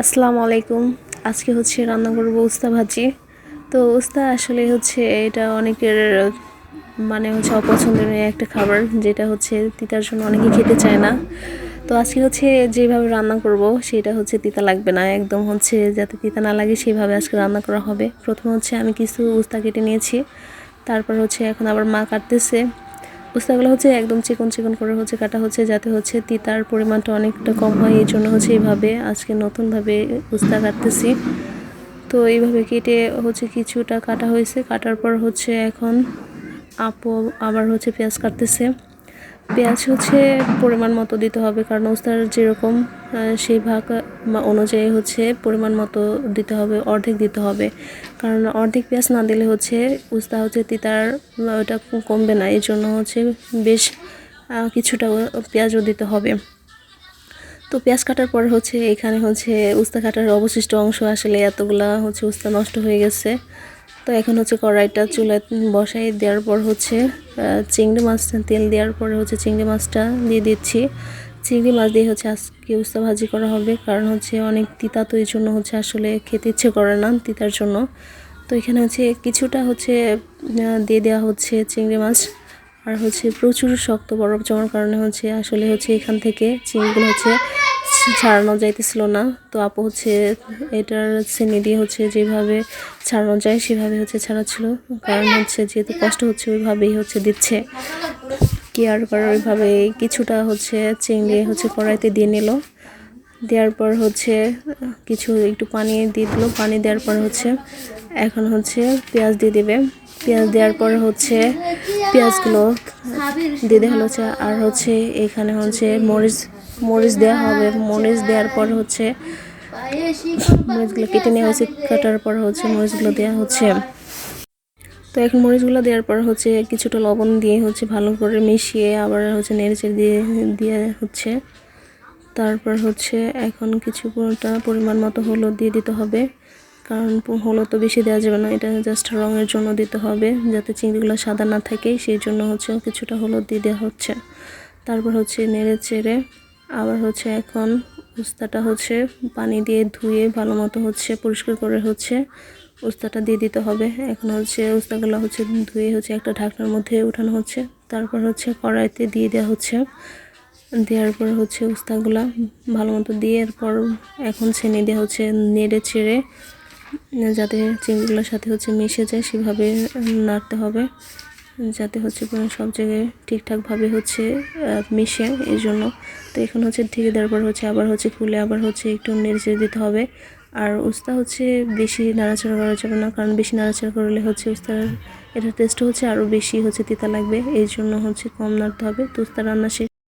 আসসালামু আলাইকুম। আজকে হচ্ছে রান্না করব উস্তা ভাজি। তো উস্তা আসলে হচ্ছে এটা অনেকের মানে হচ্ছে অপছন্দের একটা খাবার, যেটা হচ্ছে তিতার জন্য অনেকে খেতে চায় না। তো আজকে হচ্ছে যেভাবে রান্না করব, সেটা হচ্ছে তিতা লাগবে না। একদম হচ্ছে যাতে তিতা না লাগে, সেভাবে আজকে রান্না করা হবে। প্রথমে হচ্ছে আমি কিছু উস্তা কেটে নিয়েছি। তারপর হচ্ছে এখন আবার মা কাটতেছে। উস্তাগুলো হচ্ছে একদম চিকন চিকন করে হচ্ছে কাটা হচ্ছে, যাতে হচ্ছে তিতার পরিমাণটা অনেকটা কম হয়, এই জন্য হচ্ছে এইভাবে আজকে নতুনভাবে পোস্তা কাটতেছি। তো এইভাবে কেটে হচ্ছে কিছুটা কাটা হয়েছে, কাটার পর হচ্ছে এখন আপু আবার হচ্ছে পেঁয়াজ কাটতেছে। পেঁয়াজ হচ্ছে পরিমাণ মতো দিতে হবে, কারণ উস্তার যেরকম সেই ভাগ অনুযায়ী হচ্ছে পরিমাণ মতো দিতে হবে, অর্ধেক দিতে হবে। কারণ অর্ধেক পেঁয়াজ না দিলে হচ্ছে উস্তা হচ্ছে তিতার ওটা কমবে না এই জন্য হচ্ছে বেশ কিছুটা পেঁয়াজও দিতে হবে। তো পেঁয়াজ কাটার পর হচ্ছে এখানে হচ্ছে উস্তা কাটার অবশিষ্ট অংশ আসলে এতগুলা হচ্ছে উস্তা নষ্ট হয়ে গেছে। তো এখন হচ্ছে কড়াইটা চুলায় বসাই, দেওয়ার পর হচ্ছে চিংড়ি মাছটা, তেল দেওয়ার পরে হচ্ছে চিংড়ি মাছটা দিয়ে দিচ্ছি। চিংড়ি মাছ দিয়ে হচ্ছে আজকে উস্তা ভাজি করা হবে, কারণ হচ্ছে অনেক তিতা তো এই জন্য হচ্ছে আসলে খেতে ইচ্ছে করে না তিতার জন্য। তো এখানে হচ্ছে কিছুটা হচ্ছে দিয়ে দেওয়া হচ্ছে চিংড়ি মাছ, আর হচ্ছে প্রচুর শক্ত বরফ জমার কারণে হচ্ছে আসলে হচ্ছে এখান থেকে চিংড়িগুলো হচ্ছে ছাড়ানো যাইতেছিল না। তো আপু হচ্ছে এটার শ্রেণি দিয়ে হচ্ছে যেভাবে ছাড়ানো যায় সেভাবে হচ্ছে ছাড়াচ্ছিল। কারণ হচ্ছে যেহেতু কষ্ট হচ্ছে ওইভাবেই হচ্ছে দিচ্ছে। কেয়ার করার ওইভাবে কিছুটা হচ্ছে চিংড়ি হচ্ছে কড়াইতে দিয়ে নিল। দেওয়ার পর হচ্ছে কিছু একটু পানি দিয়ে দিল। পানি দেওয়ার পর হচ্ছে এখন হচ্ছে পেঁয়াজ দিয়ে দেবে। পেঁয়াজ দেওয়ার পর হচ্ছে পেঁয়াজগুলো দিয়ে দেওয়া হচ্ছে আর হচ্ছে এখানে হচ্ছে মরিচ মরিচ দেওয়া হবে। মরিচ দেওয়ার পর হচ্ছে মরিচগুলো কেটে নেওয়া হয়েছে, কাটার পর হচ্ছে মরিচগুলো দেওয়া হচ্ছে। তো এখন মরিচগুলো দেওয়ার পর হচ্ছে কিছুটা লবণ দিয়ে হচ্ছে ভালো করে মিশিয়ে আবার হচ্ছে নেড়েচেড়ে দিয়ে দিয়ে হচ্ছে। তারপর হচ্ছে এখন কিছুটা পরিমাণ মতো হলুদ দিয়ে দিতে হবে। কারণ হলুদ তো বেশি দেওয়া যাবে না, এটা জাস্ট রঙের জন্য দিতে হবে, যাতে চিংড়িগুলো সাদা না থাকে, সেই জন্য হচ্ছে কিছুটা হলুদ দিয়ে দেওয়া হচ্ছে। তারপর হচ্ছে নেড়ে চেড়ে আবার হচ্ছে এখন উস্তাটা হচ্ছে পানি দিয়ে ধুয়ে ভালো মতো হচ্ছে পরিষ্কার করে হচ্ছে উস্তাটা দিয়ে দিতে হবে। এখন হচ্ছে উস্তাগুলো হচ্ছে ধুয়ে হচ্ছে একটা ঢাকনার মধ্যে উঠানো হচ্ছে। তারপর হচ্ছে কড়াইতে দিয়ে দেওয়া হচ্ছে। দেওয়ার পর হচ্ছে উস্তাগুলা ভালো মতো দিয়ে এরপর এখন ছেনে দেওয়া হচ্ছে নেড়ে ছেড়ে যাতে চিংড়িগুলোর সাথে হচ্ছে মিশে যায়, সেভাবে নাড়তে হবে। যাতে হচ্ছে সব জায়গায় ঠিকঠাকভাবে হচ্ছে মিশে এই জন্য তো এখন হচ্ছে ঢেকে দেওয়ার পর হচ্ছে আবার হচ্ছে খুলে আবার হচ্ছে একটু নেড়ে দিতে হবে। আর উস্তা হচ্ছে বেশি নাড়াচাড়া করা যাবে না, কারণ বেশি নাড়াচাড়া করলে হচ্ছে উস্তার এটার টেস্ট হচ্ছে আরও বেশি হচ্ছে তিতা লাগবে এই জন্য হচ্ছে কম নাড়তে হবে। তো উস্তা রান্না শেষ